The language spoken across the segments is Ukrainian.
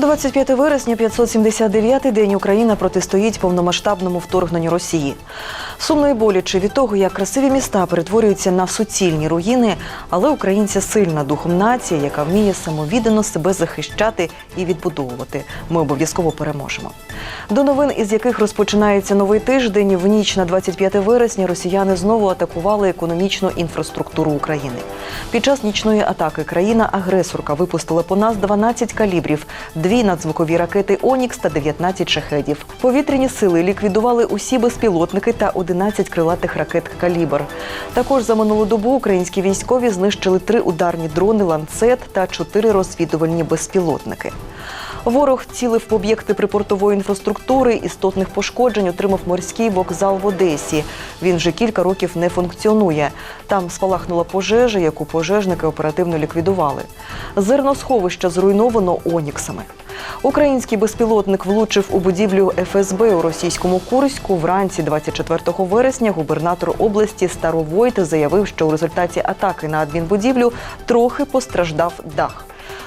25 вересня, 579-й день Україна протистоїть повномасштабному вторгненню Росії. Сумно і боляче від того, як красиві міста перетворюються на суцільні руїни, але українці сильна духом нація, яка вміє самовіддано себе захищати і відбудовувати. Ми обов'язково переможемо. До новин, із яких розпочинається новий тиждень, в ніч на 25 вересня росіяни знову атакували економічну інфраструктуру України. Під час нічної атаки країна-агресорка випустила по нас 12 калібрів, дві надзвукові ракети Онікс та 19 шахедів. Повітряні сили ліквідували усі безпілотники та 11 крилатих ракет Калібр. Також за минулу добу українські військові знищили три ударні дрони ланцет та чотири розвідувальні безпілотники. Ворог цілив в об'єкти припортової інфраструктури. Істотних пошкоджень отримав морський вокзал в Одесі. Він вже кілька років не функціонує. Там спалахнула пожежа, яку пожежники оперативно ліквідували. Зерносховище зруйновано оніксами. Український безпілотник влучив у будівлю ФСБ у російському Курську. Вранці 24 вересня губернатор області Старовойт заявив, що у результаті атаки на адмінбудівлю трохи постраждав дах.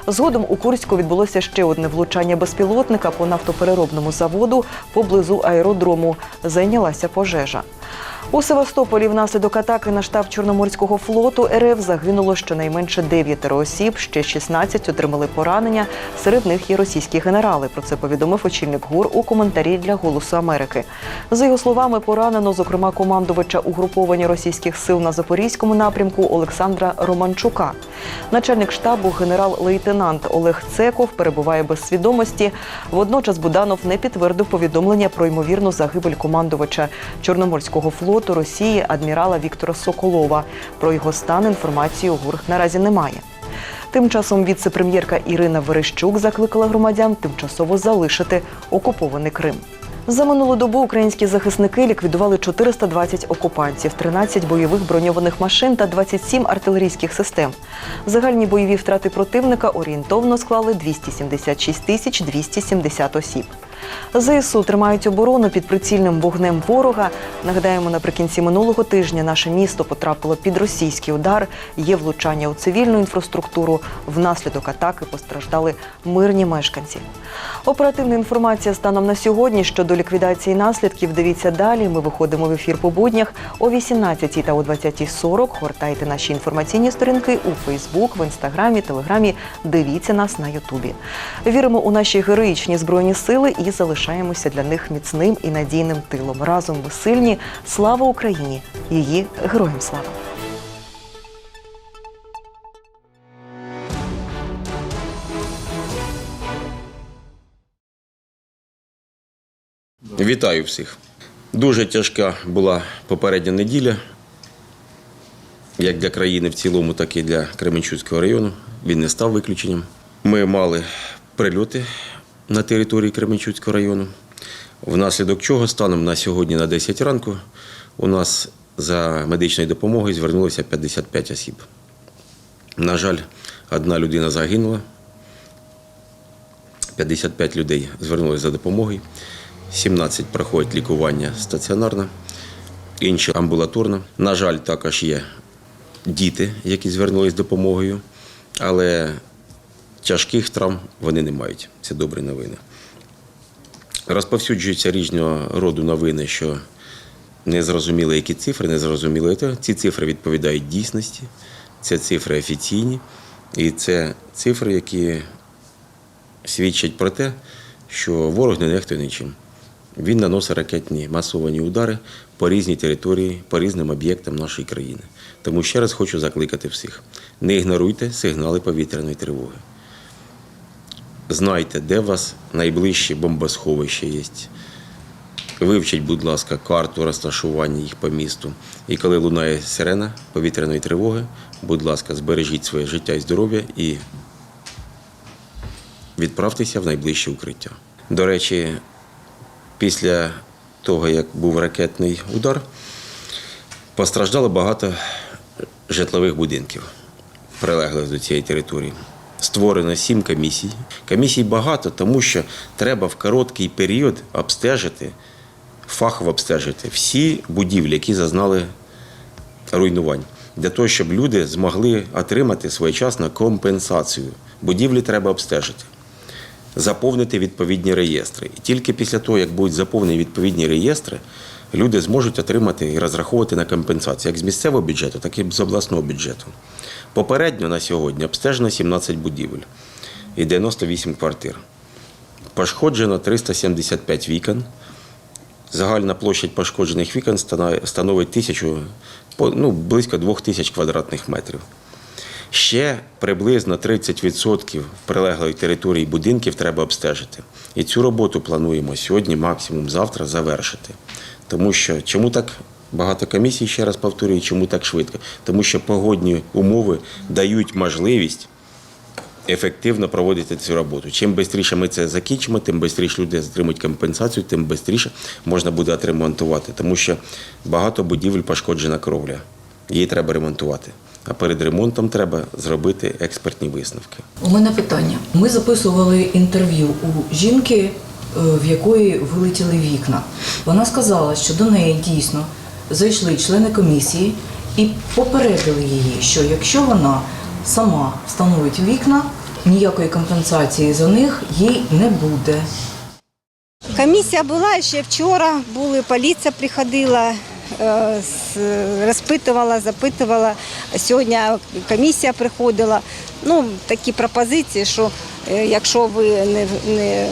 Згодом у Курську відбулося ще одне влучання безпілотника по нафтопереробному заводу поблизу аеродрому. Зайнялася пожежа. У Севастополі внаслідок атаки на штаб Чорноморського флоту РФ загинуло щонайменше 9 осіб, ще 16 отримали поранення. Серед них є російські генерали. Про це повідомив очільник ГУР у коментарі для Голосу Америки. За його словами, поранено, зокрема, командувача угруповання російських сил на запорізькому напрямку Олександра Романчука. Начальник штабу генерал-лейтенант Олег Цеков перебуває без свідомості. Водночас Буданов не підтвердив повідомлення про ймовірну загибель командувача Чорноморського флоту Росії адмірала Віктора Соколова. Про його стан інформації у ГУР наразі немає. Тим часом віце-прем'єрка Ірина Верещук закликала громадян тимчасово залишити окупований Крим. За минулу добу українські захисники ліквідували 420 окупантів, 13 бойових броньованих машин та 27 артилерійських систем. Загальні бойові втрати противника орієнтовно склали 276 тисяч 270 осіб. ЗСУ тримають оборону під прицільним вогнем ворога. Нагадаємо, наприкінці минулого тижня наше місто потрапило під російський удар. Є влучання у цивільну інфраструктуру. Внаслідок атаки постраждали мирні мешканці. Оперативна інформація станом на сьогодні щодо ліквідації наслідків. Дивіться далі. Ми виходимо в ефір по буднях о 18 та о 20.40. Гортайте наші інформаційні сторінки у Фейсбук, в інстаграмі, телеграмі. Дивіться нас на Ютубі. Віримо у наші героїчні збройні сили і залишаємося для них міцним і надійним тилом. Разом ми сильні. Слава Україні! Її героям слава! Вітаю всіх. Дуже тяжка була попередня неділя, як для країни в цілому, так і для Кременчуцького району. Він не став виключенням. Ми мали прильоти на території Кременчуцького району, внаслідок чого станом на сьогодні на 10 ранку у нас за медичною допомогою звернулося 55 осіб. На жаль, одна людина загинула, 55 людей звернулися за допомогою. 17 проходять лікування стаціонарно, інші амбулаторно. На жаль, також є діти, які звернулись з допомогою, але тяжких травм вони не мають. Це добрі новини. Розповсюджуються різного роду новини, що не зрозуміли, які цифри, не зрозуміли. Ці цифри відповідають дійсності, це цифри офіційні, і це цифри, які свідчать про те, що ворог не нехтує нічим. Він наносить ракетні масовані удари по різній території, по різним об'єктам нашої країни. Тому ще раз хочу закликати всіх: не ігноруйте сигнали повітряної тривоги. Знайте, де у вас найближче бомбосховище є. Вивчіть, будь ласка, карту розташування їх по місту. І коли лунає сирена повітряної тривоги, будь ласка, збережіть своє життя і здоров'я і відправтеся в найближче укриття. До речі, після того, як був ракетний удар, постраждало багато житлових будинків, прилеглих до цієї території. Створено сім комісій. Комісій багато, тому що треба в короткий період обстежити, фахово обстежити всі будівлі, які зазнали руйнувань, для того, щоб люди змогли отримати своєчасно компенсацію. Будівлі треба обстежити. Заповнити відповідні реєстри. І тільки після того, як будуть заповнені відповідні реєстри, люди зможуть отримати і розраховувати на компенсацію як з місцевого бюджету, так і з обласного бюджету. Попередньо на сьогодні обстежено 17 будівель і 98 квартир. Пошкоджено 375 вікон. Загальна площадь пошкоджених вікон становить тисячу, ну, близько двох тисяч квадратних метрів. Ще приблизно 30% прилеглої території будинків треба обстежити. І цю роботу плануємо сьогодні, максимум завтра, завершити. Тому що чому так багато комісій, ще раз повторюю, чому так швидко? Тому що погодні умови дають можливість ефективно проводити цю роботу. Чим швидше ми це закінчимо, тим швидше люди отримують компенсацію, тим швидше можна буде отремонтувати. Тому що багато будівель пошкоджена кровля. Її треба ремонтувати. А перед ремонтом треба зробити експертні висновки. У мене питання. Ми записували інтерв'ю у жінки, е, в якої вилетіли вікна. Вона сказала, що до неї дійсно зайшли члени комісії і попередили її, що якщо вона сама встановить вікна, ніякої компенсації за них їй не буде. Комісія була ще вчора, були, поліція приходила, розпитувала, запитувала. Сьогодні комісія приходила. Ну, такі пропозиції, що е, якщо ви не, не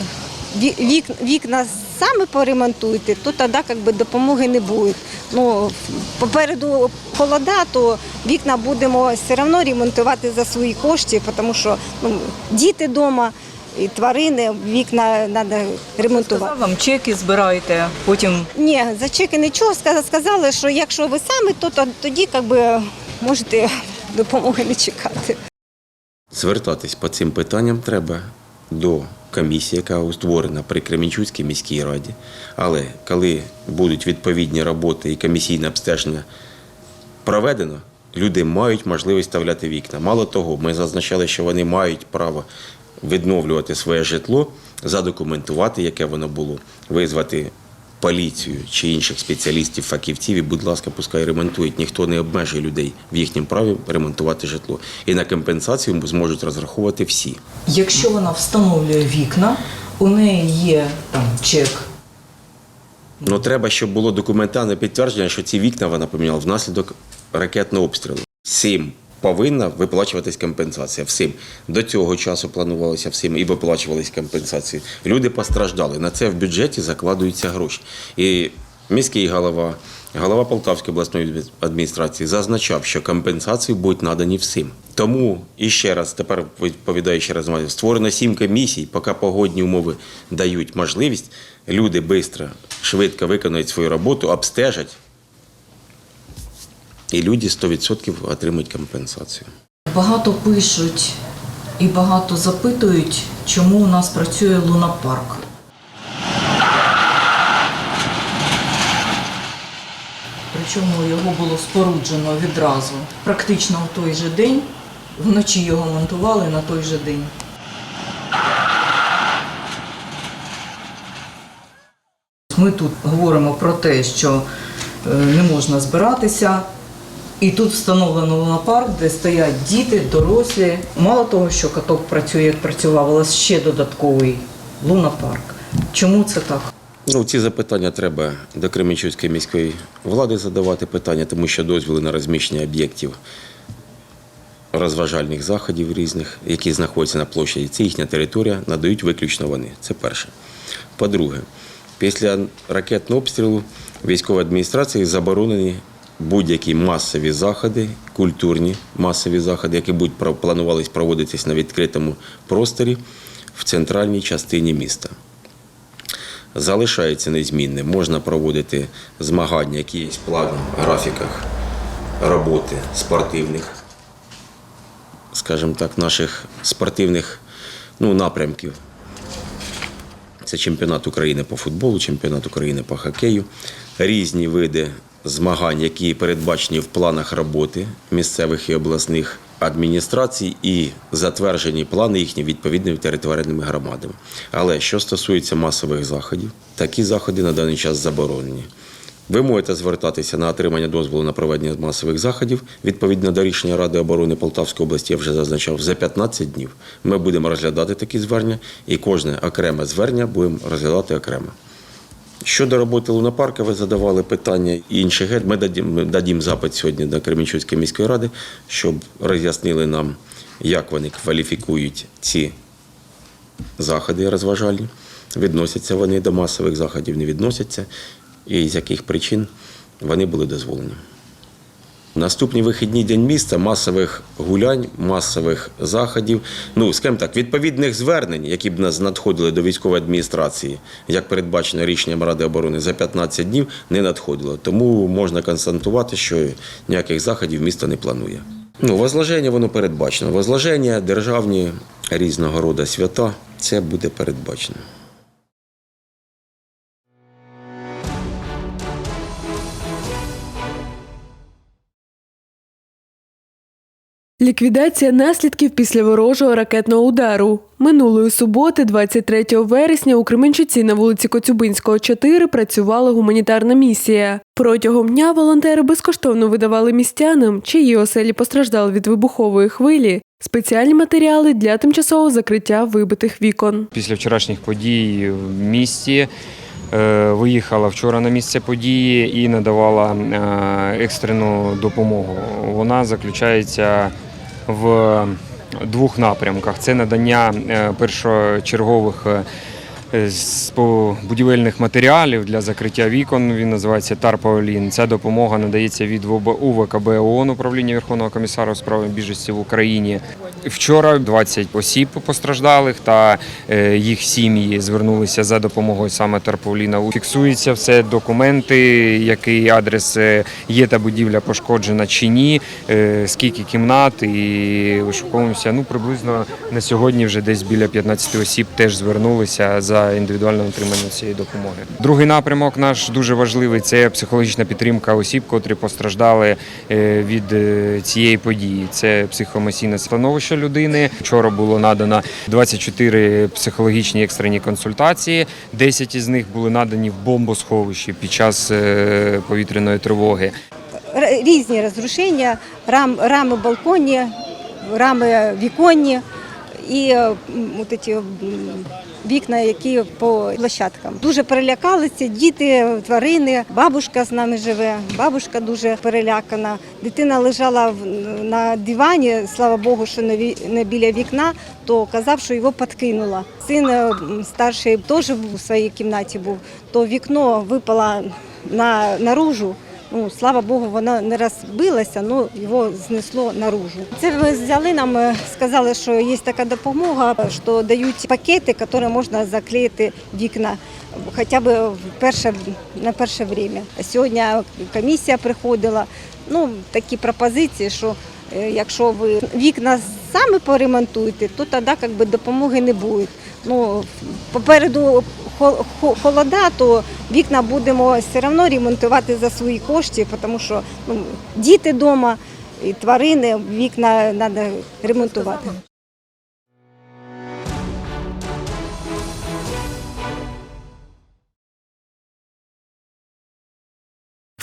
вік, вікна самі поремонтуєте, то тоді якби, допомоги не буде. Ну, попереду холода, то вікна будемо все одно ремонтувати за свої кошти, тому що ну, діти вдома. І тварини, вікна треба ремонтувати. Сказав вам чеки збирайте, потім Ні, за чеки нічого Ска- сказали, що якщо ви самі, то то- тоді як би, можете допомоги не чекати. Звертатись по цим питанням треба до комісії, яка створена при Кременчуцькій міській раді. Але коли будуть відповідні роботи і комісійне обстеження проведено, люди мають можливість вставляти вікна. Мало того, ми зазначали, що вони мають право відновлювати своє житло, задокументувати, яке воно було, визвати поліцію чи інших спеціалістів, фахівців, і, будь ласка, пускай ремонтують. Ніхто не обмежує людей в їхньому праві ремонтувати житло. І на компенсацію зможуть розраховувати всі. Якщо вона встановлює вікна, у неї є там чек. Ну треба, щоб було документальне підтвердження, що ці вікна вона поміняла внаслідок ракетного обстрілу. Всім повинна виплачуватись компенсація. Всім до цього часу планувалося всім і виплачувались компенсації. Люди постраждали. На це в бюджеті закладуються гроші. І міський голова, голова Полтавської обласної адміністрації зазначав, що компенсації будуть надані всім. Тому і ще раз, тепер відповідаю ще раз, створено сім комісій, поки погодні умови дають можливість, люди швидко, швидко виконують свою роботу, обстежать, і люди 100% отримують компенсацію. Багато пишуть і багато запитують, чому у нас працює лунапарк. Причому його було споруджено відразу, практично в той же день. Вночі його монтували на той же день. Ми тут говоримо про те, що е, не можна збиратися. І тут встановлено лунапарк, де стоять діти, дорослі. Мало того, що каток працює, як працював, але ще додатковий лунапарк. Чому це так? Ну, ці запитання треба до Кременчуцької міської влади задавати питання, тому що дозвіли на розміщення об'єктів розважальних заходів різних, які знаходяться на площаді, це їхня територія, надають виключно вони. Це перше. По-друге, після ракетного обстрілу військової адміністрації заборонені будь-які масові заходи, культурні масові заходи, які будуть планувались проводитись на відкритому просторі в центральній частині міста залишається незмінним. Можна проводити змагання, які є в плані, графіках роботи спортивних, скажімо так, наших спортивних ну, напрямків. Це чемпіонат України по футболу, чемпіонат України по хокею, різні види змагань, які передбачені в планах роботи місцевих і обласних адміністрацій, і затверджені плани їхні відповідними територіальними громадами. Але що стосується масових заходів, такі заходи на даний час заборонені. Ви можете звертатися на отримання дозволу на проведення масових заходів відповідно до рішення Ради оборони Полтавської області, я вже зазначав, за 15 днів. Ми будемо розглядати такі звернення, і кожне окреме звернення будемо розглядати окремо. Щодо роботи лунопарка, ви задавали питання і інших гет. Ми дадім, ми дадім запит сьогодні до Кремінчуцької міської ради, щоб роз'яснили нам, як вони кваліфікують ці заходи розважальні. Відносяться вони до масових заходів, не відносяться, і з яких причин вони були дозволені. Наступні вихідні день міста, масових гулянь, масових заходів, ну, скажімо так, відповідних звернень, які б нас надходили до військової адміністрації, як передбачено рішенням Ради оборони, за 15 днів не надходило. Тому можна констатувати, що ніяких заходів місто не планує. Ну, возложення воно передбачено. Возложення, державні різного роду свята, це буде передбачено. Ліквідація наслідків після ворожого ракетного удару. Минулої суботи, 23 вересня, у Кременчуці на вулиці Коцюбинського, 4 працювала гуманітарна місія. Протягом дня волонтери безкоштовно видавали містянам, чиї оселі постраждали від вибухової хвилі, спеціальні матеріали для тимчасового закриття вибитих вікон. Після вчорашніх подій в місті е, виїхала вчора на місце події і надавала е, екстрену допомогу. Вона заключається в двох напрямках: це надання е, першочергових. Е, з будівельних матеріалів для закриття вікон. Він називається Тарпаолін. Ця допомога надається від УВКБ ООН управління Верховного комісара у справах біженців в Україні. Вчора 20 осіб постраждалих та е, їх сім'ї звернулися за допомогою саме Тарпаоліна. Фіксується все документи, який адрес е, є та будівля пошкоджена чи ні, скільки кімнат і вишуковуємося. Ну приблизно на сьогодні вже десь біля 15 осіб теж звернулися за індивідуальне отримання цієї допомоги. Другий напрямок наш дуже важливий це психологічна підтримка осіб, котрі постраждали е, від е, цієї події. Це психоемоційне становище людини. Вчора було надано 24 психологічні екстрені консультації. 10 із них були надані в бомбосховищі під час е, повітряної тривоги. Різні розрушення, рам, рами балконні, рами віконні і е, от ці, вікна, які по площадкам. Дуже перелякалися діти, тварини. Бабушка з нами живе. Бабушка дуже перелякана. Дитина лежала на дивані, слава Богу, що не біля вікна, то казав, що його підкинуло. Син е, старший теж був у своїй кімнаті був, то вікно випало на, наружу. Ну, слава Богу, воно не розбилося, але його знесло наружу. Це ми взяли нам, е, сказали, що є така допомога, що дають пакети, які можна заклеїти вікна. Хоча б перше, на перше время. Сьогодні комісія приходила. Ну, такі пропозиції, що е, якщо ви вікна самі поремонтуєте, то тоді якби, допомоги не буде. Ну, попереду холода, то вікна будемо все одно ремонтувати за свої кошти, тому що ну, діти вдома, і тварини, вікна треба ремонтувати.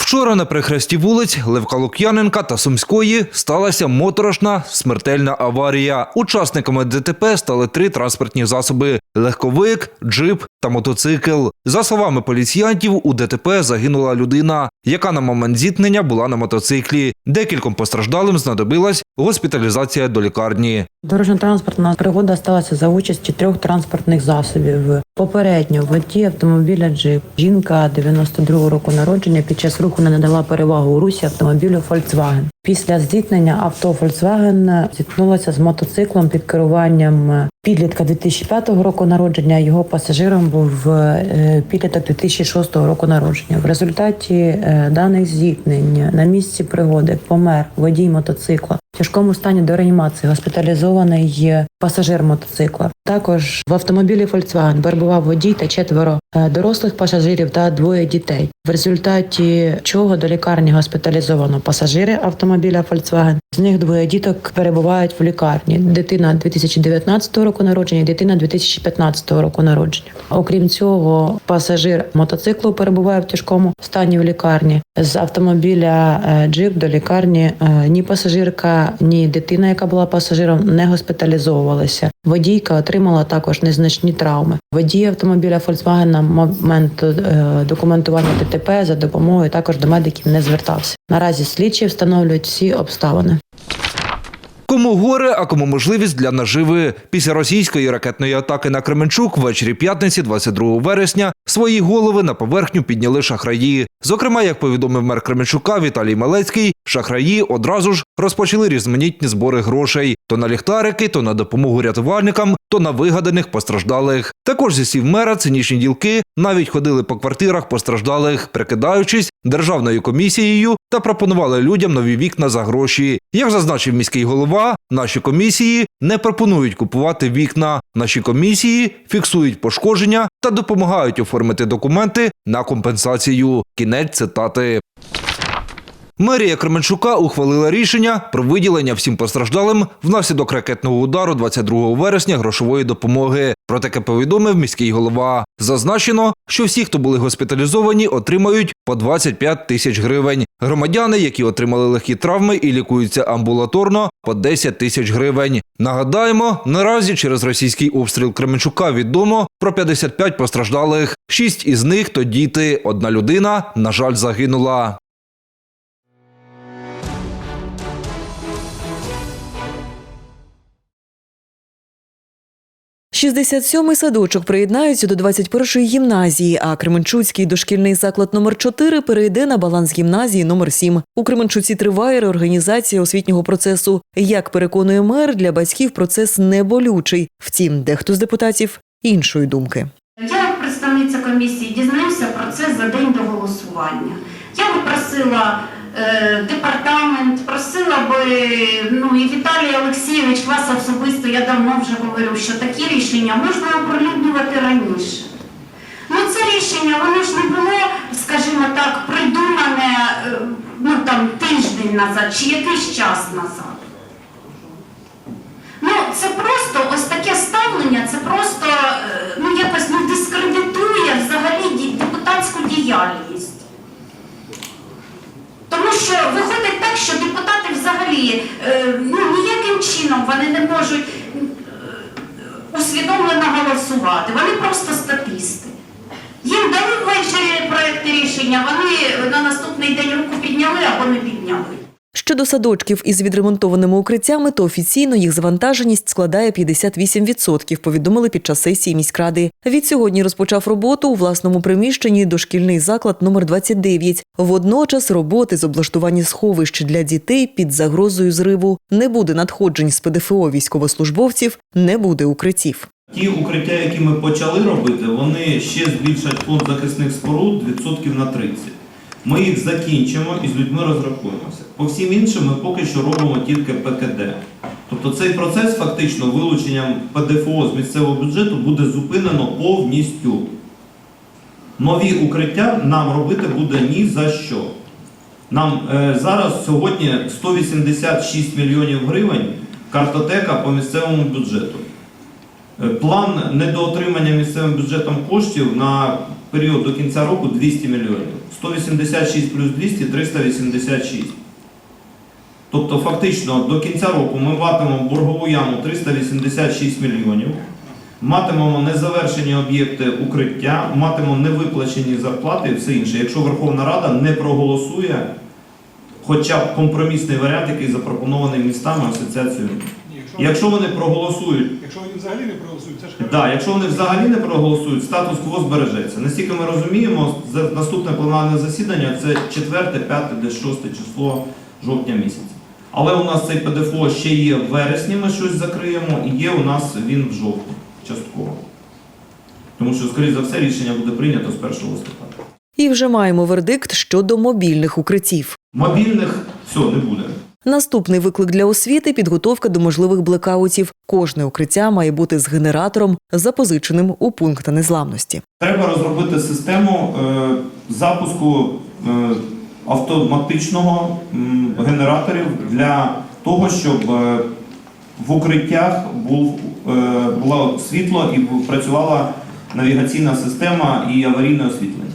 Вчора на перехресті вулиць Левка Лук'яненка та Сумської сталася моторошна смертельна аварія. Учасниками ДТП стали три транспортні засоби: легковик, джип та мотоцикл. За словами поліціянтів, у ДТП загинула людина, яка на момент зіткнення була на мотоциклі. Декільком постраждалим знадобилась госпіталізація до лікарні. Дорожньо-транспортна пригода сталася за участі трьох транспортних засобів. Попередньо в водії автомобіля Джип. Жінка 92 року народження під час руху не надала перевагу у русі автомобілю Volkswagen. Після зіткнення авто Volkswagen зіткнулося з мотоциклом під керуванням підлітка 2005 року народження. Його пасажиром був е, підліток 2006 року народження. В результаті е, даних зіткнень на місці пригоди помер водій мотоцикла Тяжкому стані до реанімації госпіталізований пасажир мотоцикла. Також в автомобілі Volkswagen перебував водій та четверо е, дорослих пасажирів та двоє дітей. В результаті чого до лікарні госпіталізовано пасажири автомобіля Volkswagen. З них двоє діток перебувають в лікарні. Дитина 2019 року народження, дитина 2015 року народження. Окрім цього, пасажир мотоциклу перебуває в тяжкому стані в лікарні. З автомобіля е, джип до лікарні е, ні пасажирка, ні дитина, яка була пасажиром, не госпіталізовувалися. Водійка отримала також незначні травми. Водій автомобіля Volkswagen на момент е, документування ДТП за допомогою також до медиків не звертався. Наразі слідчі встановлюють всі обставини. Кому горе, а кому можливість для наживи. Після російської ракетної атаки на Кременчук ввечері п'ятниці, 22 вересня, свої голови на поверхню підняли шахраї. Зокрема, як повідомив мер Кременчука Віталій Малецький, шахраї одразу ж розпочали різноманітні збори грошей то на ліхтарики, то на допомогу рятувальникам, то на вигаданих постраждалих. Також зі слів мера цинічні ділки навіть ходили по квартирах постраждалих, прикидаючись державною комісією та пропонували людям нові вікна за гроші. Як зазначив міський голова, наші комісії не пропонують купувати вікна. Наші комісії фіксують пошкодження та допомагають оформити документи на компенсацію. Кінець цитати. Мерія Кременчука ухвалила рішення про виділення всім постраждалим внаслідок ракетного удару 22 вересня грошової допомоги. Про таке повідомив міський голова. Зазначено, що всі, хто були госпіталізовані, отримають по 25 тисяч гривень. Громадяни, які отримали легкі травми і лікуються амбулаторно, по 10 тисяч гривень. Нагадаємо, наразі через російський обстріл Кременчука відомо про 55 постраждалих. Шість із них то діти. Одна людина, на жаль, загинула. 67-й садочок приєднається до 21-ї гімназії, а Кременчуцький дошкільний заклад номер 4 перейде на баланс гімназії номер 7. У Кременчуці триває реорганізація освітнього процесу. Як переконує мер, для батьків процес не болючий. Втім, дехто з депутатів іншої думки. Я, як представниця комісії, дізнаюся про це за день до голосування. Просила е, департамент, просила би ну, і Віталій Олексійович, вас особисто, я давно вже говорю, що такі рішення можна оприлюднювати раніше. Ну, це рішення, воно ж не було, скажімо так, придумане е, ну, там, тиждень назад чи якийсь час назад. Ну, це просто ось таке ставлення, це просто е, ну, якось ну, дискредитує взагалі депутатську діяльність. Тому що виходить так, що депутати взагалі е, ну, ніяким чином вони не можуть е, усвідомлено голосувати. Вони просто статисти. Їм дали ввечері проєкти рішення, вони на наступний день руку підняли або не підняли. Щодо садочків із відремонтованими укриттями, то офіційно їх завантаженість складає 58%, повідомили під час сесії міськради. Від сьогодні розпочав роботу у власному приміщенні дошкільний заклад номер 29. Водночас роботи з облаштування сховищ для дітей під загрозою зриву не буде надходжень з ПДФО військовослужбовців, не буде укриттів. Ті укриття, які ми почали робити, вони ще збільшать фонд захисних споруд відсотків на 30. Ми їх закінчимо і з людьми розрахуємося. По всім іншим ми поки що робимо тільки ПКД. Тобто цей процес фактично вилученням ПДФО з місцевого бюджету буде зупинено повністю. Нові укриття нам робити буде ні за що. Нам е, зараз сьогодні 186 мільйонів гривень картотека по місцевому бюджету. Е, План недоотримання місцевим бюджетом коштів на період до кінця року 200 мільйонів. 186 плюс 200 – 386. Тобто, фактично, до кінця року ми матимемо боргову яму 386 мільйонів, матимемо незавершені об'єкти укриття, матимемо невиплачені зарплати і все інше. Якщо Верховна Рада не проголосує хоча б компромісний варіант, який запропонований містами асоціацією. Якщо вони проголосують Якщо вони взагалі не проголосують, це ж Так, якщо вони взагалі не проголосують, статус кво збережеться. Наскільки ми розуміємо, за- наступне пленарне засідання це 4, 5, десь 6 число жовтня місяця. Але у нас цей ПДФО ще є в вересні, ми щось закриємо, і є у нас він в жовтні, частково. Тому що, скоріш за все, рішення буде прийнято з 1 листопада. І вже маємо вердикт щодо мобільних укриттів. Мобільних все не буде. Наступний виклик для освіти підготовка до можливих блекаутів. Кожне укриття має бути з генератором, запозиченим у пункт незламності. Треба розробити систему е, запуску е, автоматичного генераторів для того, щоб е, в укриттях було світло і працювала навігаційна система і аварійне освітлення.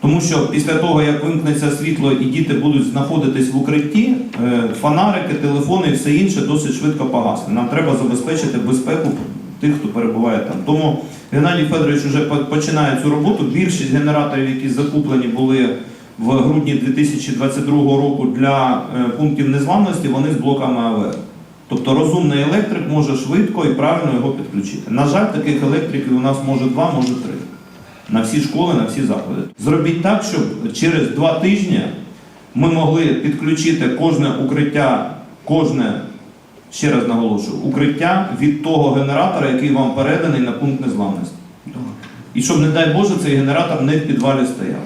Тому що після того, як вимкнеться світло і діти будуть знаходитись в укритті, е, фонарики, телефони і все інше досить швидко погасне. Нам треба забезпечити безпеку тих, хто перебуває там. Тому Геннадій Федорович вже починає цю роботу. Більшість генераторів, які закуплені були в грудні 2022 року для е, пунктів незламності, вони з блоками АВР. Тобто розумний електрик може швидко і правильно його підключити. На жаль, таких електриків у нас може два, може три. На всі школи, на всі заклади. Зробіть так, щоб через два тижні ми могли підключити кожне укриття, кожне, ще раз наголошую, укриття від того генератора, який вам переданий на пункт незламності. І щоб, не дай Боже, цей генератор не в підвалі стояв.